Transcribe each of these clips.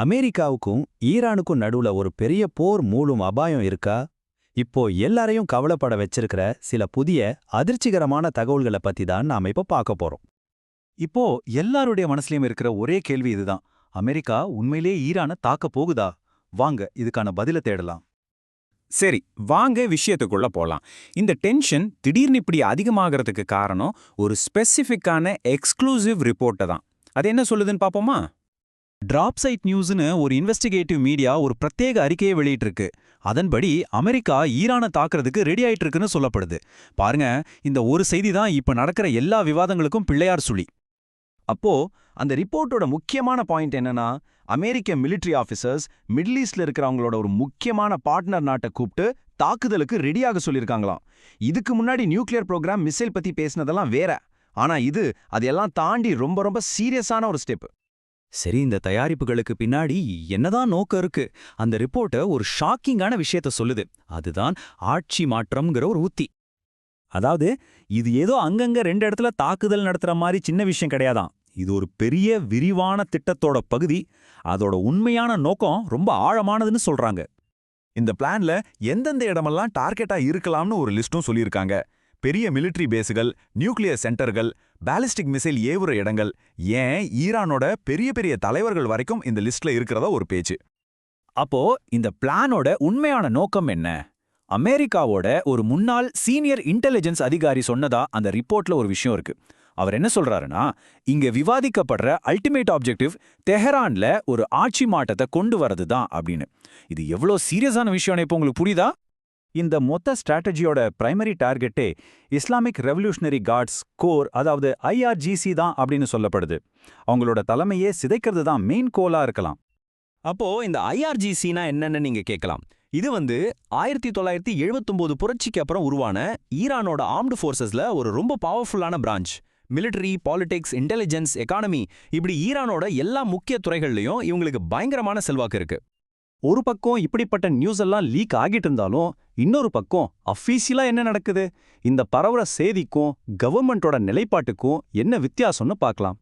அமெரிக்காவுக்கும் ஈரானுக்கும் நடுவுல ஒரு பெரிய போர் மூளும் அபாயம் இருக்கா? இப்போ எல்லாரையும் கவலைப்பட வச்சிருக்கிற சில புதிய அதிர்ச்சிகரமான தகவல்களை பத்தி தான் நாம இப்ப பார்க்க போறோம். இப்போ எல்லாருடைய மனசுலயும் இருக்கிற ஒரே கேள்வி இதுதான். அமெரிக்கா உண்மையிலேயே ஈரானை தாக்க போகுதா? வாங்க இதுக்கான பதில தேடலாம். சரி வாங்க விஷயத்துக்குள்ள போலாம். இந்த டென்ஷன் திடீர்னு இப்படி அதிகமாகறதுக்கு காரணம் ஒரு ஸ்பெசிஃபிக்கான எக்ஸ்க்ளூசிவ் ரிப்போர்ட்டை தான். அது என்ன சொல்லுதுன்னு பாப்போமா டிராப் சைட் நியூஸ்னு ஒரு இன்வெஸ்டிகேட்டிவ் மீடியா ஒரு பிரத்யேக அறிக்கையை வெளியிட்டிருக்கு. அதன்படி அமெரிக்கா ஈரானை தாக்குறதுக்கு ரெடி ஆயிட்டு இருக்குன்னு சொல்லப்படுது. பாருங்க இந்த ஒரு செய்தி தான் இப்ப நடக்கிற எல்லா விவாதங்களுக்கும் பிள்ளையார் சுழி. அப்போ அந்த ரிப்போர்ட்டோட முக்கியமான பாயிண்ட் என்னன்னா அமெரிக்க மிலிட்டரி ஆஃபீஸர்ஸ் மிடில் ஈஸ்ட்ல இருக்கிறவங்களோட ஒரு முக்கியமான பார்ட்னர் நாட்டை கூப்பிட்டு தாக்குதலுக்கு ரெடியாக சொல்லியிருக்காங்களாம். இதுக்கு முன்னாடி நியூக்ளியர் ப்ரோக்ராம் மிசைல் பத்தி பேசினதெல்லாம் வேற. ஆனா இது அதெல்லாம் தாண்டி ரொம்ப ரொம்ப சீரியஸான ஒரு ஸ்டெப் சரி இந்த தயாரிப்புகளுக்கு பின்னாடி என்னதான் நோக்கம் இருக்கு? அந்த ரிப்போர்ட்ட ஒரு ஷாக்கிங்கான விஷயத்த சொல்லுது. அதுதான் ஆட்சி மாற்றம்ங்கிற ஒரு உத்தி. அதாவது இது ஏதோ அங்கங்க ரெண்டு இடத்துல தாக்குதல் நடத்துற மாதிரி சின்ன விஷயம் கிடையாதாம். இது ஒரு பெரிய விரிவான திட்டத்தோட பகுதி. அதோட உண்மையான நோக்கம் ரொம்ப ஆழமானதுன்னு சொல்றாங்க. இந்த பிளான்ல எந்தெந்த இடமெல்லாம் டார்கெட்டா இருக்கலாம்னு ஒரு லிஸ்டும் சொல்லியிருக்காங்க. பெரிய மிலிட்டரி பேஸுகள் நியூக்ளியர் சென்டர்கள் பேலிஸ்டிக் மிசைல் ஏவுற இடங்கள் ஏன் ஈரானோட பெரிய பெரிய தலைவர்கள் வரைக்கும் இந்த லிஸ்ட்ல இருக்கிறதா ஒரு பேச்சு. அப்போ இந்த பிளானோட உண்மையான நோக்கம் என்ன? அமெரிக்காவோட ஒரு முன்னாள் சீனியர் இன்டெலிஜென்ஸ் அதிகாரி சொன்னதா அந்த ரிப்போர்ட்ல ஒரு விஷயம் இருக்கு. அவர் என்ன சொல்றாருன்னா இங்க விவாதிக்கப்படுற அல்டிமேட் ஆப்ஜெக்டிவ் தெஹரான்ல ஒரு ஆட்சி மாற்றத்தை கொண்டு வரது தான் அப்படின்னு. இது எவ்வளோ சீரியஸான விஷயம் இப்போ உங்களுக்கு புரியுதா? இந்த மொத்த ஸ்ட்ராட்டஜியோட பிரைமரி டார்கெட்டே இஸ்லாமிக் ரெவல்யூஷனரி கார்ட்ஸ் கோர் அதாவது ஐஆர்ஜிசி தான் அப்படின்னு சொல்லப்படுது. அவங்களோட தலைமையே சிதைக்கிறது தான் மெயின் கோலா இருக்கலாம். அப்போ இந்த ஐஆர்ஜிசினா என்னன்னு நீங்க கேட்கலாம். இது வந்து ஆயிரத்தி தொள்ளாயிரத்தி எழுபத்தொம்போது புரட்சிக்கு அப்புறம் உருவான ஈரானோட ஆர்ம்டு ஃபோர்ஸஸில் ஒரு ரொம்ப பவர்ஃபுல்லான branch military politics intelligence economy இப்படி ஈரானோட எல்லா முக்கிய துறைகள்லயும் இவங்களுக்கு பயங்கரமான செல்வாக்கு இருக்கு. ஒரு பக்கம் இப்படிப்பட்ட நியூஸ் எல்லாம் லீக் ஆகிட்டு இருந்தாலும் இன்னொரு பக்கம் அஃபீஷியலா என்ன நடக்குது? இந்த பரவுற செய்திக்கும் கவர்மெண்டோட நிலைப்பாட்டுக்கும் என்ன வித்தியாசம்னு பார்க்கலாம்.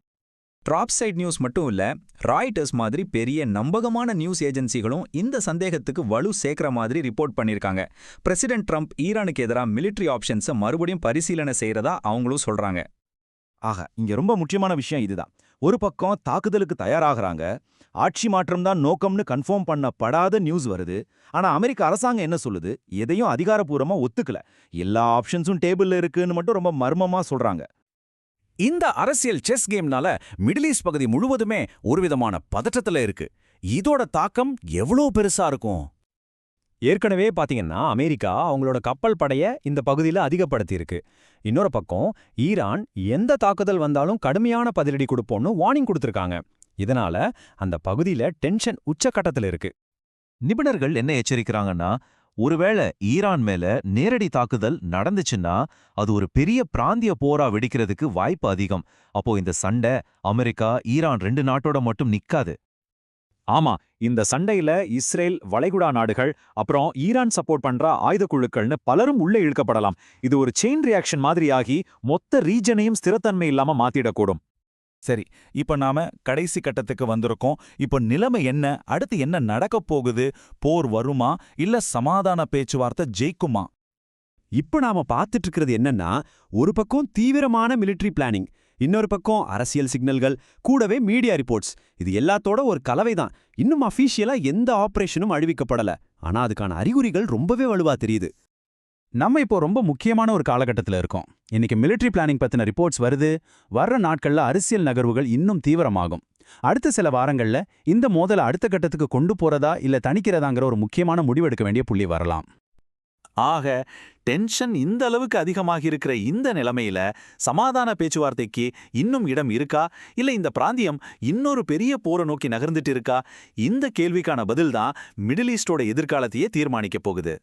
ட்ராப் சைட் நியூஸ் மட்டும் இல்ல ராய்டர்ஸ் மாதிரி பெரிய நம்பகமான நியூஸ் ஏஜென்சிகளும் இந்த சந்தேகத்துக்கு வலு சேர்க்கிற மாதிரி ரிப்போர்ட் பண்ணிருக்காங்க. பிரசிடென்ட் ட்ரம்ப் ஈரானுக்கு எதிராக மிலிட்டரி ஆப்ஷன்ஸை மறுபடியும் பரிசீலனை செய்யறதா அவங்களும் சொல்றாங்க. ஆக இங்க ரொம்ப முக்கியமான விஷயம் இதுதான். ஒரு பக்கம் தாக்குதலுக்கு தயாராகிறாங்க. ஆட்சி மாற்றம் தான் நோக்கம்னு கன்ஃபார்ம் பண்ணப்படாத நியூஸ் வருது. ஆனா அமெரிக்க அரசாங்கம் என்ன சொல்லுது? எதையும் அதிகாரப்பூர்வமா ஒத்துக்கல. எல்லா ஆப்ஷன்ஸும் டேபிள்ல இருக்குன்னு மட்டும் ரொம்ப மர்மமா சொல்றாங்க. இந்த அரசியல் செஸ் கேம்னால மிடில் ஈஸ்ட் பகுதி முழுவதுமே ஒருவிதமான பதற்றத்துல இருக்கு. இதோட தாக்கம் எவ்வளோ பெருசா இருக்கும்? ஏற்கனவே பாத்தீங்கன்னா அமெரிக்கா அவங்களோட கப்பல் படையை இந்த பகுதியில அதிகப்படுத்தியிருக்கு. இன்னொரு பக்கம் ஈரான் எந்த தாக்குதல் வந்தாலும் கடுமையான பதிலடி கொடுப்போம்னு வார்னிங் கொடுத்துருக்காங்க. இதனால அந்த பகுதியில டென்ஷன் உச்சக்கட்டத்தில் இருக்கு. நிபுணர்கள் என்ன எச்சரிக்கிறாங்கன்னா ஒருவேளை ஈரான் மேல நேரடி தாக்குதல் நடந்துச்சுன்னா அது ஒரு பெரிய பிராந்திய போரா வெடிக்கிறதுக்கு வாய்ப்பு அதிகம். அப்போ இந்த சண்டை அமெரிக்கா ஈரான் ரெண்டு நாட்டோட மட்டும் நிக்காது. ஆமா இந்த சண்டையில இஸ்ரேல் வளைகுடா நாடுகள் அப்புறம் ஈரான் சப்போர்ட் பண்ற ஆயுத குழுக்கள்னு பலரும் உள்ளே இழுக்கப்படலாம். இது ஒரு செயின் ரியாக்ஷன் மாதிரியாகி மொத்த ரீஜனையும் ஸ்திரத்தன்மை இல்லாம மாத்திடக்கூடும். சரி இப்ப நாம கடைசி கட்டத்துக்கு வந்திருக்கோம். இப்போ நிலைமை என்ன? அடுத்து என்ன நடக்கப் போகுது? போர் வருமா? இல்ல சமாதான பேச்சுவார்த்தை ஜெயிக்குமா? இப்ப நாம பார்த்துட்டு இருக்கிறது என்னன்னா ஒரு பக்கம் தீவிரமான மிலிட்டரி பிளானிங் இன்னொரு பக்கம் அரசியல் சிக்னல்கள் கூடவே மீடியா ரிப்போர்ட்ஸ். இது எல்லாத்தோட ஒரு கலவை தான் இன்னும் அஃபீஷியலா எந்த ஆபரேஷனும் அழிவிக்கப்படல. ஆனா அதுக்கான அறிகுறிகள் ரொம்பவே வலுவா தெரியுது. நம்ம இப்போ ரொம்ப முக்கியமான ஒரு காலகட்டத்தில் இருக்கோம். இன்னைக்கு மிலிட்டரி பிளானிங் பத்தின ரிப்போர்ட்ஸ் வருது. வர்ற நாட்கள்ல அரசியல் நகர்வுகள் இன்னும் தீவிரமாகும். அடுத்த சில வாரங்கள்ல இந்த மோதலை அடுத்த கட்டத்துக்கு கொண்டு போறதா இல்ல தணிக்கிறதாங்கிற ஒரு முக்கியமான முடிவெடுக்க வேண்டிய புள்ளி வரலாம். ஆக டென்ஷன் இந்த அளவுக்கு அதிகமாக இருக்கிற இந்த நிலைமையில சமாதான பேச்சுவார்த்தைக்கு இன்னும் இடம் இருக்கா? இல்ல இந்த பிராந்தியம் இன்னொரு பெரிய போரை நோக்கி நகர்ந்துட்டு இருக்கா? இந்த கேள்விக்கான பதில்தான் மிடில் ஈஸ்டோட எதிர்காலத்தையே தீர்மானிக்கப் போகுது.